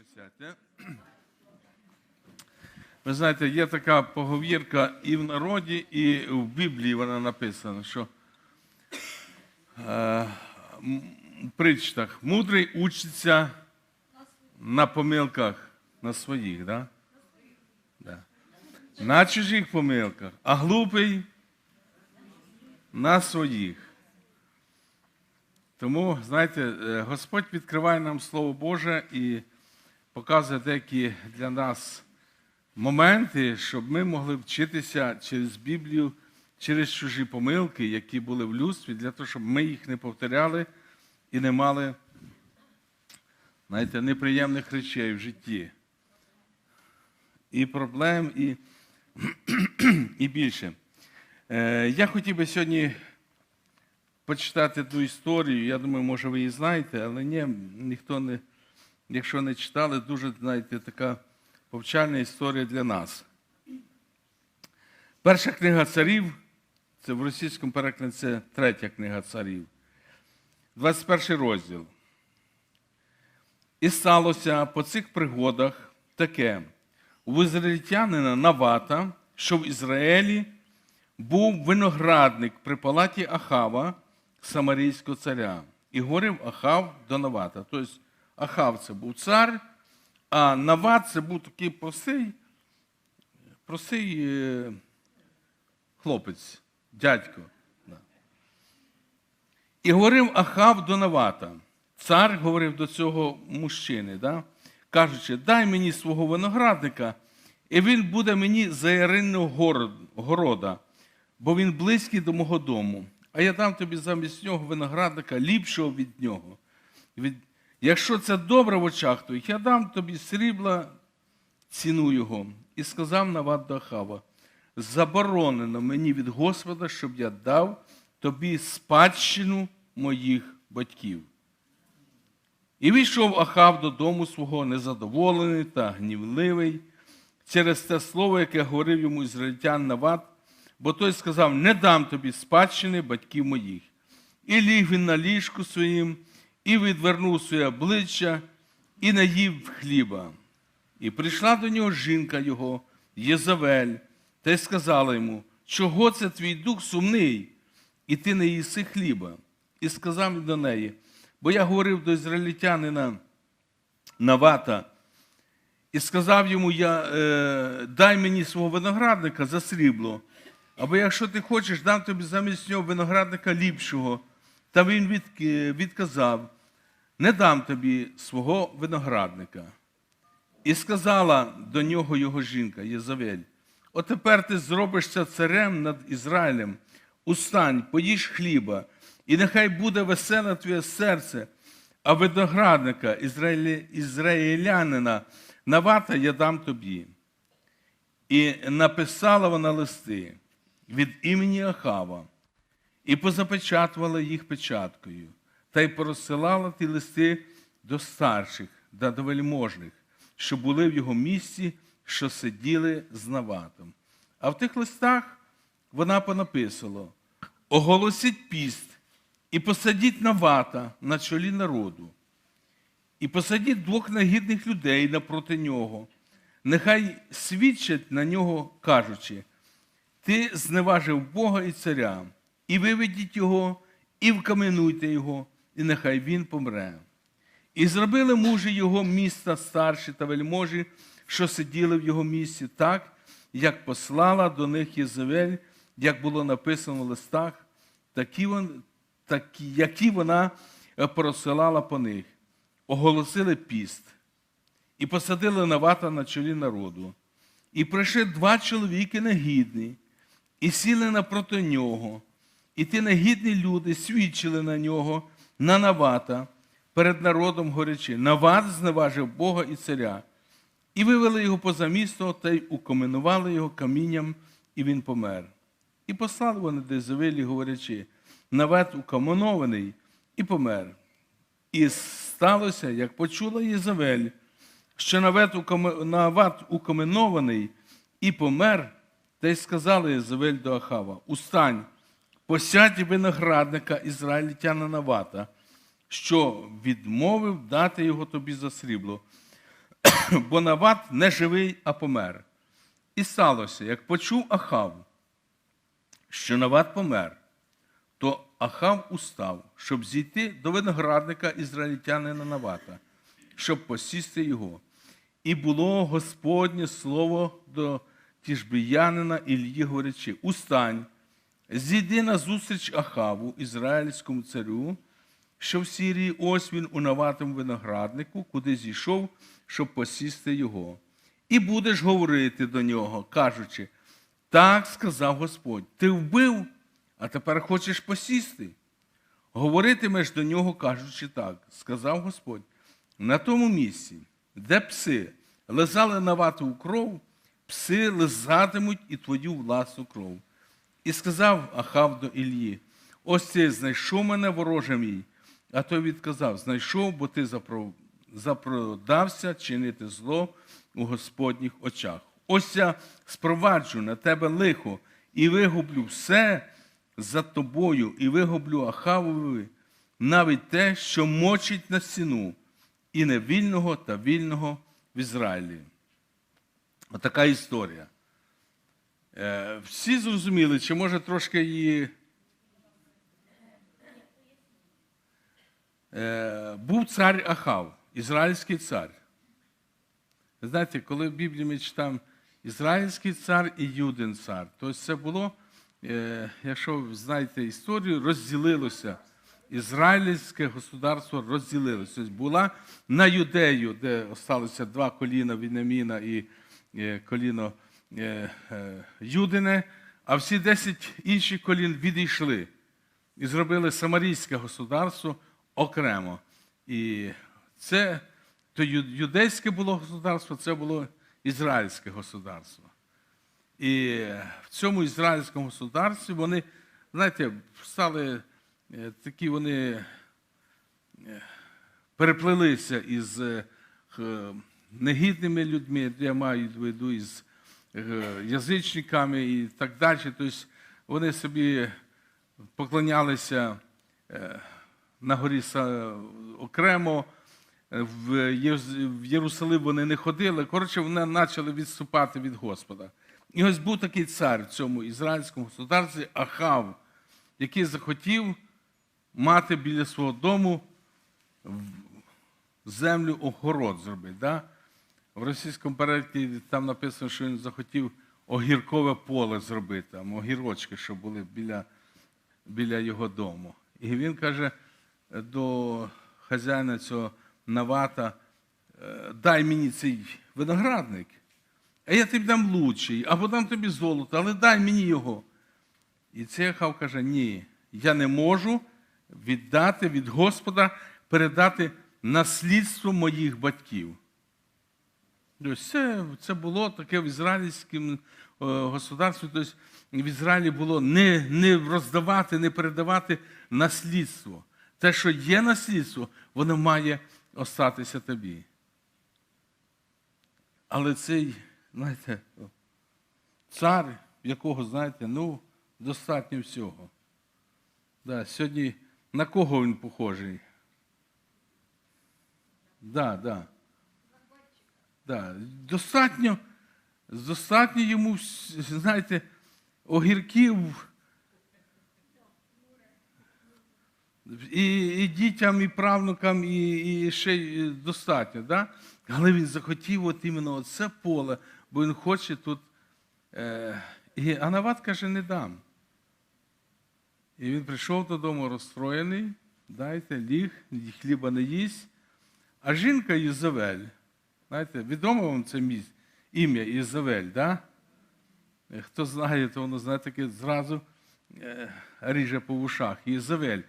Присядьте. Ви знаєте, є така поговірка і в народі, і в Біблії вона написана, що е, притчах мудрий учиться на помилках на своїх, да? Да. на чужих помилках, а глупий на своїх. Тому, знаєте, е, Господь відкриває нам Слово Боже і показує деякі для нас моменти, щоб ми могли вчитися через Біблію, через чужі помилки, які були в людстві, для того, щоб ми їх не повторяли і не мали, знаєте, неприємних речей в житті. І проблем, і, і більше. Е, Я хотів би сьогодні почитати ту історію. Я думаю, може, ви її знаєте, але ні, ніхто не, якщо не читали, дуже, знаєте, така повчальна історія для нас. Перша книга царів, це в російському перекладі це третя книга царів, 21 розділ. І сталося по цих пригодах таке: у ізраїльтянина Навата, що в Ізраїлі був виноградник при палаті Ахава, Самарійського царя. І говорив Ахав до Навата. Тобто Ахав це був цар, а Нават це був такий простий, простий е, хлопець, дядько. І говорив Ахав до Навата. Цар говорив до цього мужчини, да? кажучи, дай мені свого виноградника, і він буде мені за яринного города, бо він близький до мого дому. А я дам тобі замість нього виноградника ліпшого від нього. Від... Якщо це добре в очах твоїх, я дам тобі срібла ціну його. І сказав Нават до Ахава, заборонено мені від Господа, щоб я дав тобі спадщину моїх батьків. І війшов Ахав додому свого незадоволений та гнівливий через те слово, яке говорив йому ізраїльтян Нават, бо той сказав: Не дам тобі спадщини батьків моїх. І ліг він на ліжку своїм, і відвернув своє обличчя, і наїв хліба. І прийшла до нього жінка його, Єзавель, та й сказала йому, чого це твій дух сумний, і ти не їси хліба. І сказав до неї, бо я говорив до ізраїльтянина Навата, і сказав йому, я, е, дай мені свого виноградника за срібло, або якщо ти хочеш, дам тобі замість нього виноградника ліпшого. Та він від, відказав, не дам тобі свого виноградника. І сказала до нього його жінка Єзавель, отепер ти зробишся царем над Ізраїлем. Устань, поїж хліба, і нехай буде веселе твоє серце, а виноградника Ізраїлі, ізраїлянина Навата я дам тобі. І написала вона листи від імені Ахава, і позапечатувала їх печаткою, та й порозсилала ті листи до старших та до вельможних, що були в його місті, що сиділи з Наватом. А в тих листах вона понаписала: оголосіть піст і посадіть Навата на чолі народу, і посадіть двох негідних людей напроти нього. Нехай свідчать на нього, кажучи, ти зневажив Бога і царя, і виведіть його, і вкаменуйте його, і нехай він помре. І зробили мужі його міста старші та вельможі, що сиділи в його місті, так, як послала до них Єзавель, як було написано в листах, такі, вон, такі, які вона е, просилала по них. Оголосили піст і посадили Навата на чолі народу. І прийшли два чоловіки негідні, і сіли напроти нього. І ті негідні люди свідчили на нього, на Навата, перед народом горячи. Нават зневажив Бога і царя. І вивели його поза місто та й укоменували його камінням, і він помер. І послали вони до Ізавелі, говорячи, Нават укаменований і помер. І сталося, як почула Єзавель, що Нават укаменований і помер, та й сказала Єзавель до Ахава: Устань, посядь виноградника ізраїльтяна Навата, що відмовив дати його тобі за срібло. бо Нават не живий, а помер. І сталося, як почув Ахав, що Нават помер, то Ахав устав, щоб зійти до виноградника ізраїльтянина Навата, щоб посісти його. І було Господнє слово до тіжбіянина Ілії, говорячи: Устань, зійди на зустріч Ахаву, ізраїльському царю, що в Сірії, ось він у Наватому винограднику, куди зійшов, щоб посісти його. І будеш говорити до нього, кажучи, так сказав Господь, ти вбив, а тепер хочеш посісти. Говоритимеш до нього, кажучи так, сказав Господь, на тому місці, де пси лизали навату кров, пси лизатимуть і твою власну кров. І сказав Ахав до Ілії: ось ти знайшов мене, вороже мій. А той відказав: знайшов, бо ти запродався чинити зло у Господніх очах. Ось я спроваджу на тебе лихо і вигублю все за тобою, і вигублю Ахавові навіть те, що мочить на стіну, і невільного та вільного в Ізраїлі. Отака історія. Е, Всі зрозуміли, чи може трошки її. Е, Був цар Ахав, ізраїльський цар. Ви знаєте, коли в Біблії ми читаємо Ізраїльський цар і Юдин цар, то це було, е, якщо ви знаєте історію, розділилося. Ізраїльське государство розділилося. Тобто була на Юдею, де залишилося два коліна Вінаміна і коліно Юдине, а всі десять інших колін відійшли і зробили Самарійське государство окремо. І це то юдейське було государство, це було ізраїльське государство. І в цьому ізраїльському государстві вони, знаєте, стали е, такі вони е, переплелися із е, негідними людьми, я маю в виду із е, язичниками і так далі. Тобто вони собі поклонялися е, на горі окремо. е, В Єрусалим вони не ходили. Коротше, вони почали відступати від Господа. І ось був такий цар в цьому ізраїльському государстві Ахав, який захотів мати біля свого дому землю огород зробити. В російському перекладі там написано, що він захотів огіркове поле зробити, там огірочки, що були біля, біля його дому. І він каже до хазяїна цього Навата, «Е, дай мені цей виноградник, а я тобі дам лучший, або дам тобі золото, але дай мені його. І цей Ахав каже: ні, я не можу віддати від Господа, передати наслідство моїх батьків. Це, це було таке в ізраїльському е, государстві. Тобто в Ізраїлі було не, не роздавати, не передавати наслідство. Те, що є наслідство, воно має остатися тобі. Але цей, знаєте, цар, якого, знаєте, ну, достатньо всього. Да, сьогодні на кого він похожий? Да, да. Да. Достатньо, достатньо йому, знаєте, огірків і, і дітям, і правнукам, і, і ще достатньо. Да? Але він захотів от іменно це поле, бо він хоче тут. Е, і Анават каже, не дам. І він прийшов додому розстроєний, дайте, ліг, хліба не їсть. А жінка Єзавель, знаєте, відомо вам це ім'я Єзавель, да? Е, Хто знає, то воно, знаєте, таке зразу е, ріже по вушах. Єзавель.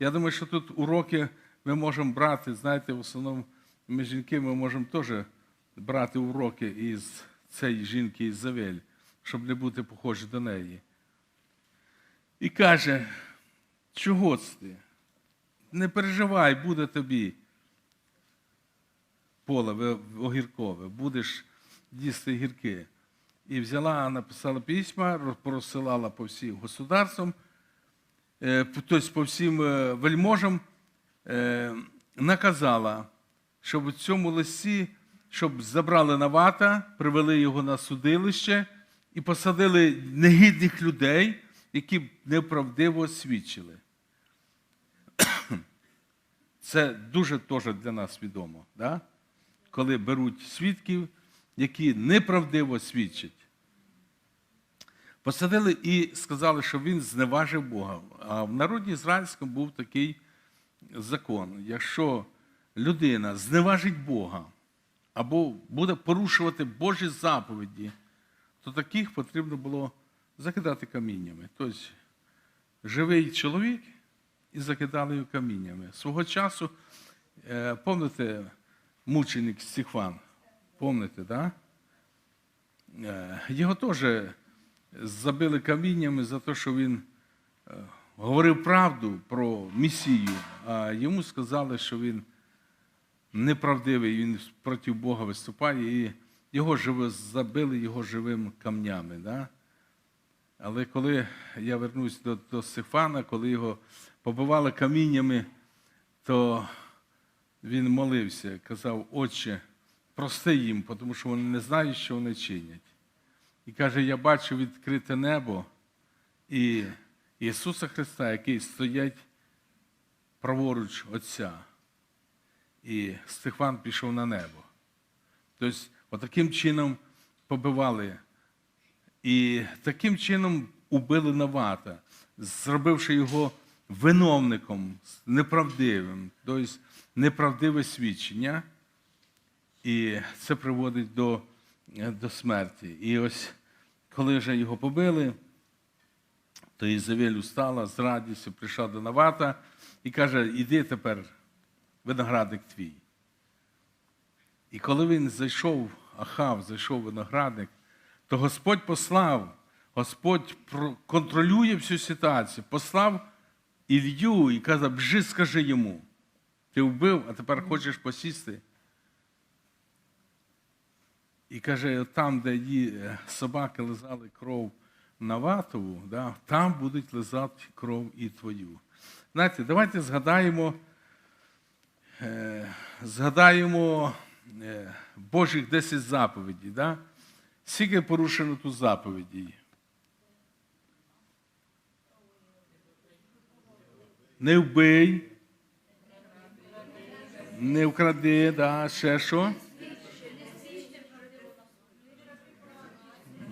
Я думаю, що тут уроки ми можемо брати, знаєте, в основному ми жінки ми можемо теж брати уроки із цієї жінки Єзавель, щоб не бути похожі до неї. І каже, чого ти? Не переживай, буде тобі поле огіркове, будеш їсти гірки. І взяла, написала письма, роз- порозсилала по всім государствам, е, тобто по всім е, вельможам, е, наказала, щоб у цьому листі, щоб забрали Навата, привели його на судилище і посадили негідних людей, які неправдиво свідчили. Це дуже теж для нас відомо, да? Коли беруть свідків, які неправдиво свідчать. Посадили і сказали, що він зневажив Бога. А в народі ізраїльському був такий закон. Якщо людина зневажить Бога або буде порушувати Божі заповіді, то таких потрібно було закидати каміннями. Тобто живий чоловік і закидали його каміннями. Свого часу, е, пам'ятаєте, мученик Стефан, пам'ятаєте, да? Е, Його теж забили каміннями за те, що він е, говорив правду про Месію, а йому сказали, що він неправдивий, він проти Бога виступає, і його живо, забили його живими камнями. Да? Але коли я вернусь до, до Стефана, коли його побивали каміннями, то він молився, казав, Отче, прости їм, тому що вони не знають, що вони чинять. І каже, я бачу відкрите небо і Ісуса Христа, який стоять праворуч Отця. І Стефан пішов на небо. Тобто, отаким чином побивали. І таким чином убили Навата, зробивши його виновником, неправдивим, тобто неправдиве свідчення. І це приводить до, до смерті. І ось коли вже його побили, то Ізавель устала з радістю, прийшла до Навата і каже: іди тепер, виноградник твій. І коли він зайшов, Ахав, зайшов виноградник, то Господь послав, Господь контролює всю ситуацію, послав Ілью і казав, бжи, скажи йому, ти вбив, а тепер хочеш посісти. І каже, там, де е, собаки лизали кров Наватову, да, там будуть лизати кров і твою. Знаєте, давайте згадаємо, е, згадаємо е, Божих 10 заповідей. Да? Скільки порушено тут заповідей? Не вбий, не вкради, да, ще що?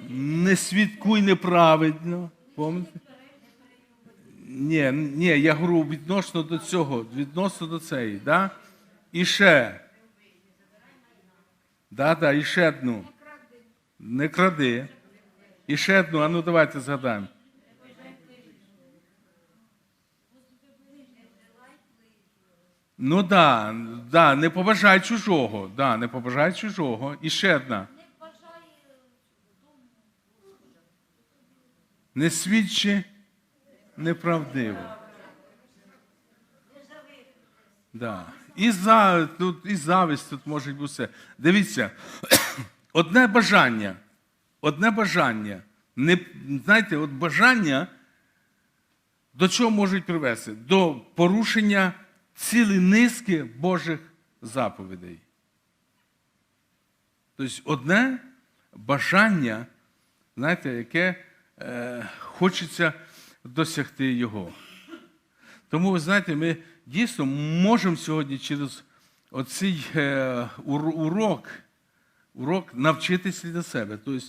Не свідкуй неправедно. Помните? Ні, ні, я говорю відносно до цього, відносно до цієї, да? І ще. Да, да, і ще одну. Не кради. І ще одну, а ну давайте згадаємо. Ну да, да, не побажай чужого. Да, не побажай чужого. І ще одна. Не свідчи неправдиво. Да. І, за, тут, і зависть тут може бути все. Дивіться, одне бажання. Одне бажання. Не, знаєте, от бажання до чого можуть привести? До порушення цілої низки Божих заповідей. Тобто одне бажання, знаєте, яке е, хочеться досягти його. Тому, ви знаєте, ми дійсно можемо сьогодні через оцей е, урок, урок навчитися для себе. Тобто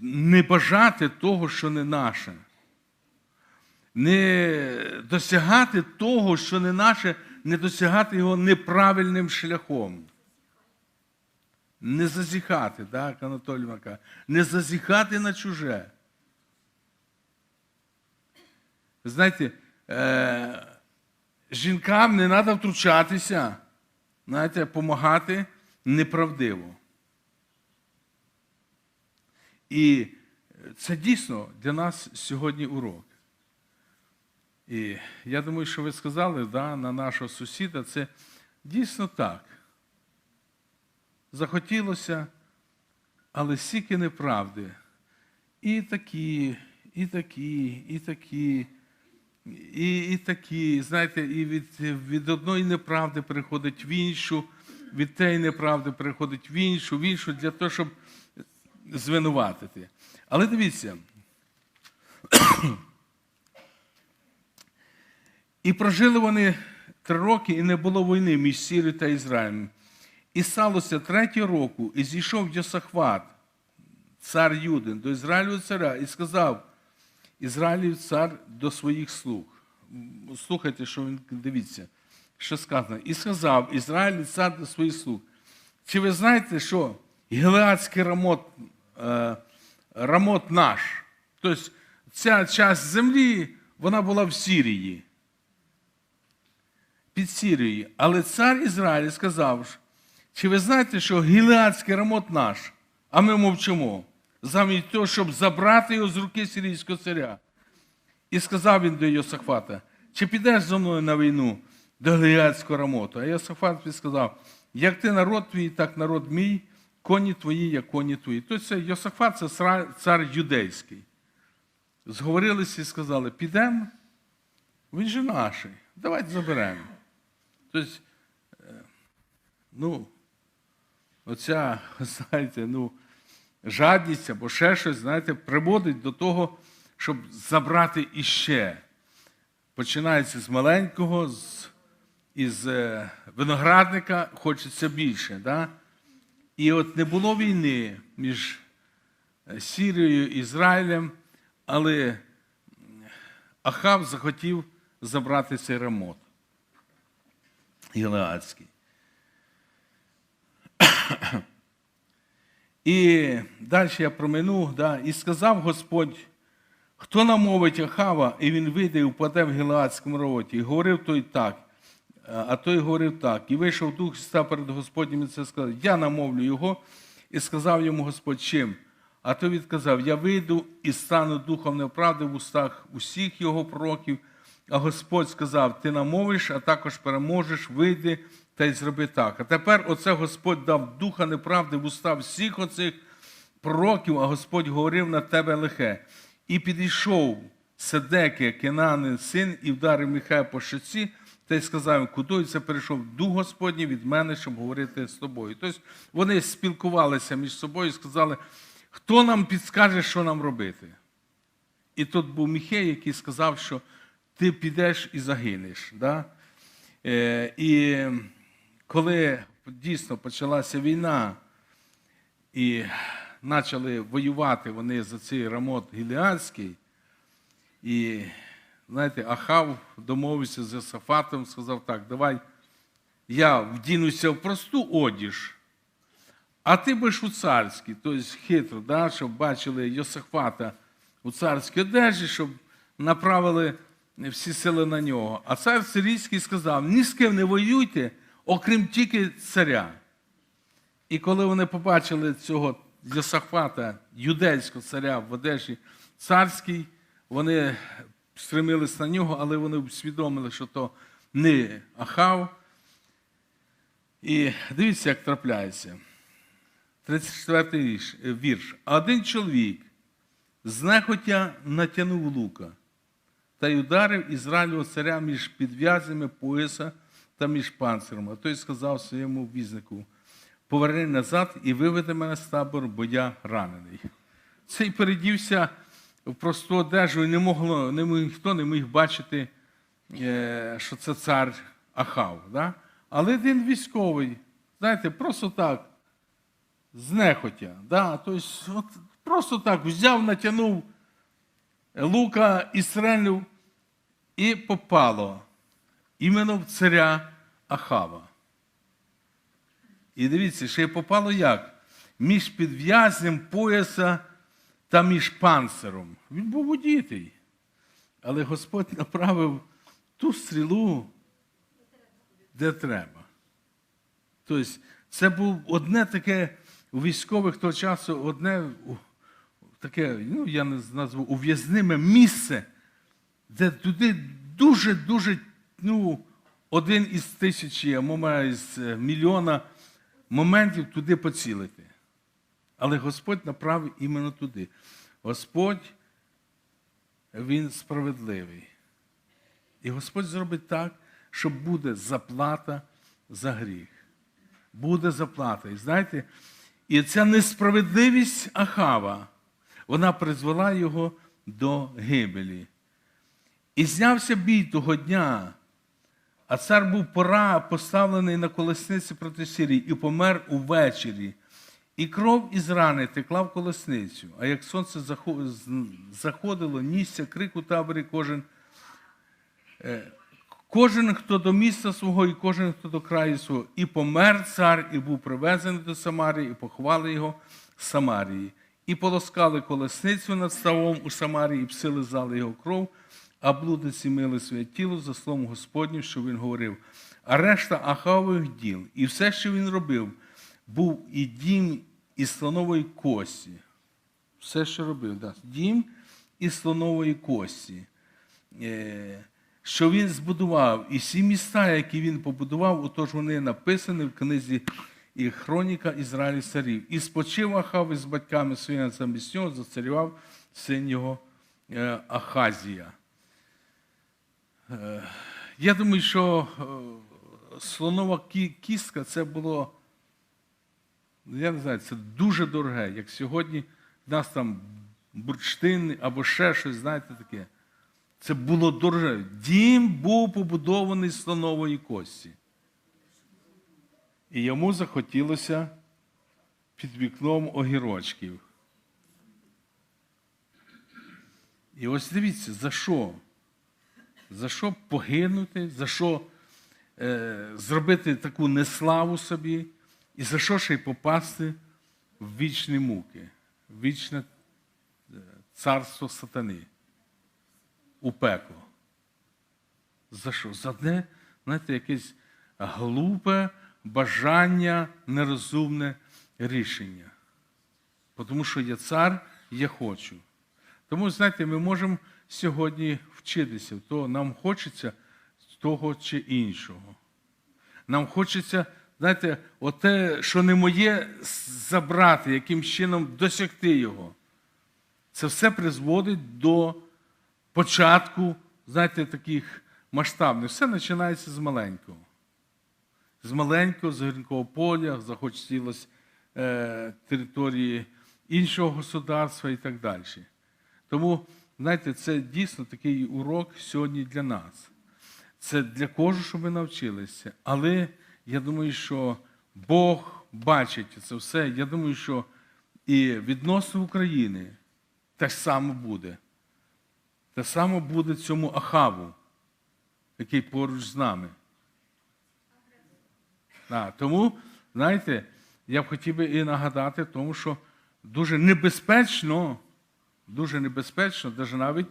не бажати того, що не наше. Не досягати того, що не наше, не досягати його неправильним шляхом. Не зазіхати, так, Анатолій Мака, не зазіхати на чуже. Знаєте, е, жінкам не треба втручатися, знаєте, допомагати неправдиво. І це дійсно для нас сьогодні урок. І я думаю, що ви сказали да, на нашого сусіда, це дійсно так. Захотілося, але стільки неправди. І такі, і такі, і такі, і, і такі. Знаєте, і від, від одної неправди переходить в іншу, від тієї неправди переходить в іншу, в іншу, для того, щоб звинуватити. Але дивіться. І прожили вони три роки, і не було війни між Сірією та Ізраїлем. І сталося третього року, і зійшов Йосахват, цар Юдин, до Ізраїлю царя, і сказав Ізраїлів цар до своїх слуг. Слухайте, що він дивіться, що сказано. І сказав Ізраїль цар до своїх слуг. Чи ви знаєте, що Гілеадський рамот, е, рамот наш? Тобто ця часть землі, вона була в Сірії. Під Сірією. Але цар Ізраїль сказав, чи ви знаєте, що Гілеадський рамот наш, а ми мовчимо, замість того, щоб забрати його з руки сирійського царя. І сказав він до Йосафата, чи підеш зі мною на війну до Гілеадського рамоту? А Йосафат сказав, як ти народ твій, так народ мій, коні твої, як коні твої. Тобто Йосафат це цар- юдейський. Зговорилися і сказали, підемо, він же наший, давайте заберемо. Тобто, е, ну, оця, знаєте, ну, жадність або ще щось, знаєте, приводить до того, щоб забрати іще. Починається з маленького, з, із е, виноградника, хочеться більше. Да? І от не було війни між е, Сірією і Ізраїлем, але Ахав захотів забрати цей ремонт. Гілеадський. І далі я промину, да, і сказав Господь, хто намовить Ахава, і він вийде і впаде в Гілеадському роті. І говорив той так, а той говорив так. І вийшов дух і став перед Господнім і це сказав, я намовлю його, і сказав йому Господь чим. А той відказав: Я вийду і стану духом неправди в устах усіх його пророків. А Господь сказав: Ти намовиш, а також переможеш, вийди та й зроби так. А тепер оце Господь дав духа неправди в уста всіх оцих пророків, а Господь говорив на тебе лихе. І підійшов Седеки, Кенанин, син, і вдарив Міхая по щоці, та й сказав куди це перейшов дух Господній від мене, щоб говорити з тобою. Тобто вони спілкувалися між собою і сказали, хто нам підскаже, що нам робити. І тут був Міхей, який сказав, що ти підеш і загинеш. Да? Е, і коли дійсно почалася війна, і почали воювати вони за цей рамот Гілеадський, і, знаєте, Ахав домовився з Йосафатом, сказав так, давай я вдінуся в просту одіж, а ти будеш у царській, тобто хитро, да, щоб бачили Йосафата у царській одежі, щоб направили всі сили на нього. А цар сирійський сказав: ні з ким не воюйте, окрім тільки царя. І коли вони побачили цього Йосафата, юдейського царя в одежі царській, вони стремились на нього, але вони усвідомили, що то не Ахав. І дивіться, як трапляється. 34 вірш- вірш. Один чоловік знехотя натягнув лука та й ударив Ізраїлього царя між підв'язями пояса та між панцирами. А той сказав своєму візнику: поверни назад і виведи мене з табору, бо я ранений. Цей передівся в просту одежу і не могло, не ніхто не міг бачити, е, що це цар Ахав. Да? Але він військовий, знаєте, просто так, знехотя. Да? Тобто, от, просто так взяв, натягнув лука і стрельнув, і попало іменно в царя Ахава. І дивіться, ще й попало як? Між підв'язням пояса та між панциром. Він був удітий. Але Господь направив ту стрілу, де треба. Тобто, це був одне таке у військових того часу, одне таке, ну, я не назву, ув'язниме місце, де туди дуже-дуже, ну, один із тисячі, а може із е, мільйона моментів туди поцілити. Але Господь направив іменно туди. Господь, Він справедливий. І Господь зробить так, що буде заплата за гріх. буде заплата. І знаєте, і ця несправедливість Ахава, вона призвела його до гибелі. І знявся бій того дня, а цар був пора поставлений на колесниці проти Сирії і помер увечері. І кров із рани текла в колесницю, а як сонце заходило, нісся крик у таборі кожен, е, кожен, хто до міста свого, і кожен, хто до краю свого. І помер цар, і був привезений до Самарії, і поховали його в Самарії. І полоскали колесницю над ставом у Самарії, і псили зали його кров, а блудниці мили своє тіло за словом Господнім, що він говорив. А решта Ахавових діл, і все, що він робив, був і дім із слонової кості. Все, що робив, да. дім із слонової кості, е, що він збудував, і всі міста, які він побудував, отож вони написані в книзі і хроніка Ізраїлі царів. І спочив Ахав із батьками своїми замість нього, зацарював син його е, Ахазія. Я думаю, що е, слонова кістка це було, я не знаю, це дуже дороге. Як сьогодні в нас там бурштин або ще щось, знаєте таке. Це було дороге. Дім був побудований з слонової кості. І йому захотілося під вікном огірочків. І ось дивіться, за що? За що погинути, за що е, зробити таку неславу собі, і за що ще й попасти в вічні муки, в вічне е, царство сатани, у пекло. За що? За одне, знаєте, якесь глупе бажання, нерозумне рішення. Тому що я цар, я хочу. Тому, знаєте, ми можемо сьогодні вчитися, то нам хочеться того чи іншого. Нам хочеться, знаєте, оте, що не моє, забрати, яким чином досягти його. Це все призводить до початку, знаєте, таких масштабних. Все починається з маленького. З маленького, з гірського поля, захотілося е, території іншого государства і так далі. Тому, знаєте, це дійсно такий урок сьогодні для нас. Це для кожного, щоб ми навчилися. Але я думаю, що Бог бачить це все. Я думаю, що і відносно України ж саме буде. Те саме буде цьому Ахаву, який поруч з нами. А, тому, знаєте, я б хотів би і нагадати, тому що дуже небезпечно, дуже небезпечно навіть навіть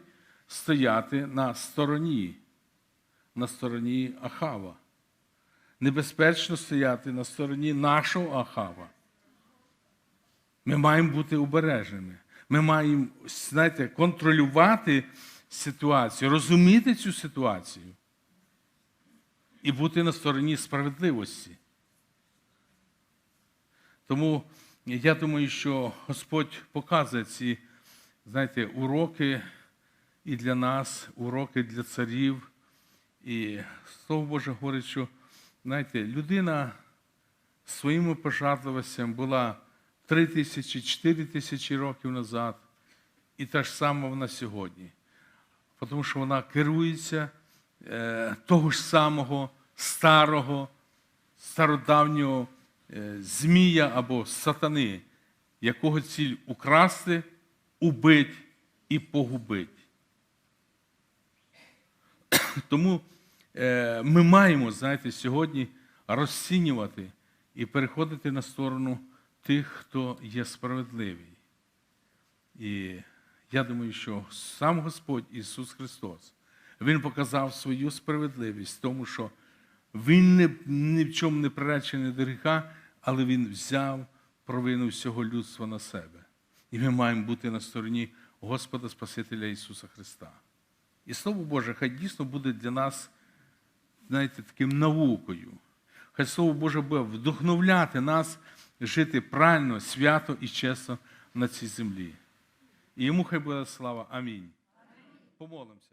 стояти на стороні, на стороні Ахава. Небезпечно стояти на стороні нашого Ахава. Ми маємо бути обережними. Ми маємо, знаєте, контролювати ситуацію, розуміти цю ситуацію і бути на стороні справедливості. Тому я думаю, що Господь показує ці, знаєте, уроки і для нас, уроки для царів. І Слово Боже говорить, що знаєте, людина своїми пожадливостями була 3 тисячі, 4 тисячі років назад, і та ж сама вона сьогодні. Тому що вона керується е, того ж самого старого, стародавнього е, змія або сатани, якого ціль украсти, убить і погубить. Тому е, ми маємо, знаєте, сьогодні розцінювати і переходити на сторону тих, хто є справедливий. І я думаю, що сам Господь Ісус Христос, Він показав свою справедливість, тому що Він не, ні в чому не приречений до гріха, але Він взяв провину всього людства на себе. І ми маємо бути на стороні Господа Спасителя Ісуса Христа. І Слово Боже, хай дійсно буде для нас, знаєте, таким наукою. Хай Слово Боже буде вдохновляти нас жити правильно, свято і чесно на цій землі. І йому хай буде слава. Амінь. Помолимося.